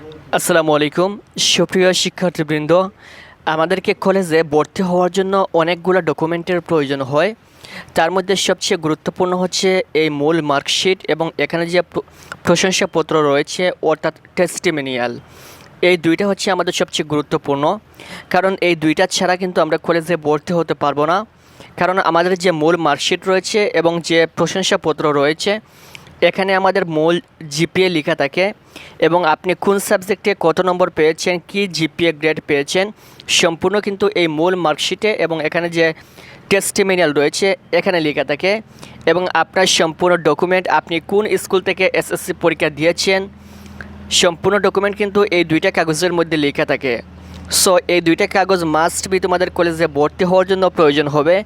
আসসালামু আলাইকুম। সুপ্রিয় শিক্ষার্থীবৃন্দ, আমাদেরকে কলেজে ভর্তি হওয়ার জন্য অনেকগুলো ডকুমেন্টের প্রয়োজন হয়। তার মধ্যে সবচেয়ে গুরুত্বপূর্ণ হচ্ছে এই মূল মার্কশিট এবং এখানে যে প্রশংসাপত্র রয়েছে, অর্থাৎ টেস্টিমিনিয়াল এই দুইটা হচ্ছে আমাদের সবচেয়ে গুরুত্বপূর্ণ। কারণ এই দুইটা ছাড়া কিন্তু আমরা কলেজে ভর্তি হতে পারব না। কারণ আমাদের যে মূল মার্কশিট রয়েছে এবং যে প্রশংসাপত্র রয়েছে এখানে আমাদের মূল জিপিএ লেখা থাকে এবং আপনি কোন সাবজেক্টে কত নম্বর পেয়েছেন, কি জিপিএ গ্রেড পেয়েছেন, সম্পূর্ণ কিন্তু এই মূল মার্কশিটে এবং এখানে যে টেস্টিমিনিয়াল রয়েছে, এখানে লেখা থাকে এবং আপনার সম্পূর্ণ ডকুমেন্ট আপনি কোন স্কুল থেকে এসএসসি পরীক্ষা দিয়েছেন, সম্পূর্ণ ডকুমেন্ট কিন্তু এই দুইটা কাগজের মধ্যে লেখা থাকে। সো এই দুইটা কাগজ মাস্ট বি তোমাদের কলেজে ভর্তি হওয়ার জন্য প্রয়োজন হবে।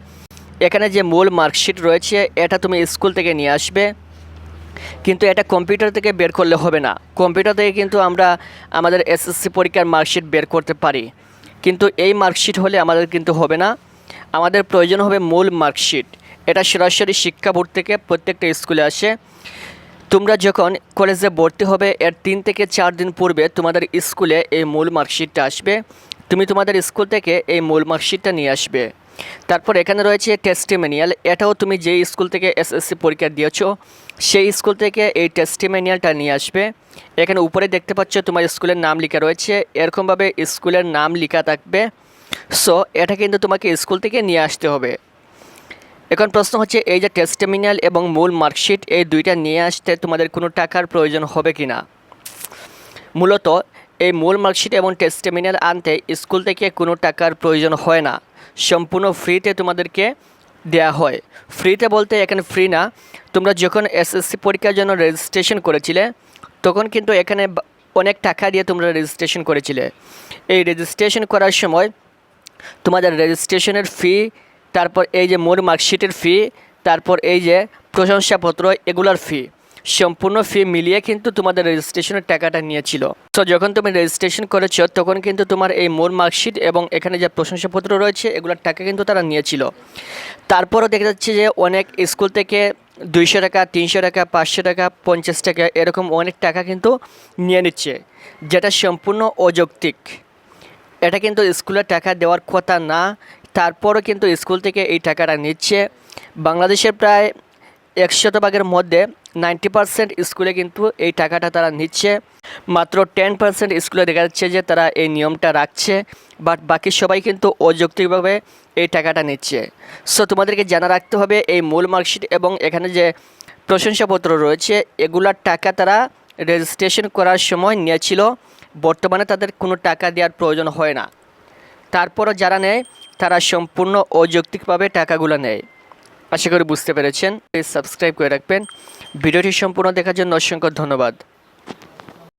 এখানে যে মূল মার্কশিট রয়েছে, এটা তুমি স্কুল থেকে নিয়ে আসবে। কিন্তু এটা কম্পিউটার থেকে বের করলে হবে না। কম্পিউটার থেকে কিন্তু আমরা আমাদের এসএসসি পরীক্ষার মার্কশিট বের করতে পারি। কিন্তু এই মার্কশিট হলে আমাদের কিন্তু হবে না। আমাদের প্রয়োজন হবে মূল মার্কশিট এটা সরাসরি শিক্ষা বোর্ড থেকে প্রত্যেকটা স্কুলে আসে। তোমরা যখন কলেজে ভর্তি হবে, এর তিন থেকে চার দিন পূর্বে তোমাদের স্কুলে এই মূল মার্কশিটটা আসবে। তুমি তোমাদের স্কুল থেকে এই মূল মার্কশিটটা নিয়ে আসবে। তারপর এখানে রয়েছে টেস্টিমেনিয়াল এটাও তুমি যেই স্কুল থেকে এসএসসি পরীক্ষা দিয়েছ, সেই স্কুল থেকে এই টেস্টিমেনিয়ালটা নিয়ে আসবে। এখানে উপরে দেখতে পাচ্ছ তোমার স্কুলের নাম লেখা রয়েছে, এরকমভাবে স্কুলের নাম লেখা থাকবে। সো এটা কিন্তু তোমাকে স্কুল থেকে নিয়ে আসতে হবে। এখন প্রশ্ন হচ্ছে, এই যে টেস্টিমিনিয়াল এবং মূল মার্কশিট এই দুইটা নিয়ে আসতে তোমাদের কোনো টাকার প্রয়োজন হবে কি না মূলত এই মূল মার্কশিট এবং টেস্টিমিনিয়াল আনতে স্কুল থেকে কোনো টাকার প্রয়োজন হয় না। সম্পূর্ণ ফ্রিতে তোমাদেরকে দেয়া হয়। ফ্রিতে বলতে এখানে ফ্রি না। তোমরা যখন এসএসসি পরীক্ষার জন্য রেজিস্ট্রেশন করেছিলে, তখন কিন্তু এখানে অনেক টাকা দিয়ে তোমরা রেজিস্ট্রেশন করেছিলে। এই রেজিস্ট্রেশন করার সময় তোমাদের রেজিস্ট্রেশনের ফি তারপর এই যে মোর মার্কশিটের ফি তারপর এই যে প্রশংসাপত্র, এগুলার ফি সম্পূর্ণ ফি মিলিয়ে কিন্তু তোমাদের রেজিস্ট্রেশনের টাকাটা নিয়েছিল। তো যখন তুমি রেজিস্ট্রেশন করেছ, তখন কিন্তু তোমার এই মোর মার্কশিট এবং এখানে যে প্রশংসাপত্র রয়েছে, এগুলোর টাকা কিন্তু তারা নিয়েছিল। তারপরও দেখা যাচ্ছে যে অনেক স্কুল থেকে দুইশো টাকা, তিনশো টাকা, পাঁচশো টাকা, পঞ্চাশ টাকা এরকম অনেক টাকা কিন্তু নিয়ে নিচ্ছে, যেটা সম্পূর্ণ অযৌক্তিক। এটা কিন্তু স্কুলে টাকা দেওয়ার কথা না, তারপরও কিন্তু স্কুল থেকে এই টাকাটা নিচ্ছে। বাংলাদেশের প্রায় একশত ভাগের মধ্যে নাইনটি পার্সেন্ট স্কুলে কিন্তু এই টাকাটা তারা নিচ্ছে। মাত্র টেন পার্সেন্ট স্কুলে দেখা যাচ্ছে যে তারা এই নিয়মটা রাখছে, বাট বাকি সবাই কিন্তু অযৌক্তিকভাবে এই টাকাটা নিচ্ছে। সো তোমাদেরকে জানা রাখতে হবে, এই মূল মার্কশিট এবং এখানে যে প্রশংসাপত্র রয়েছে এগুলার টাকা তারা রেজিস্ট্রেশন করার সময় নিয়েছিল। বর্তমানে তাদের কোনো টাকা দেওয়ার প্রয়োজন হয় না। তারপরও যারা নেয়, তারা সম্পূর্ণ অযৌক্তিকভাবে টাকাগুলো নেয়। আশা করি বুঝতে পেরেছেন। প্লিজ সাবস্ক্রাইব করে রাখবেন। ভিডিওটি সম্পূর্ণ দেখার জন্য অসংখ্য ধন্যবাদ।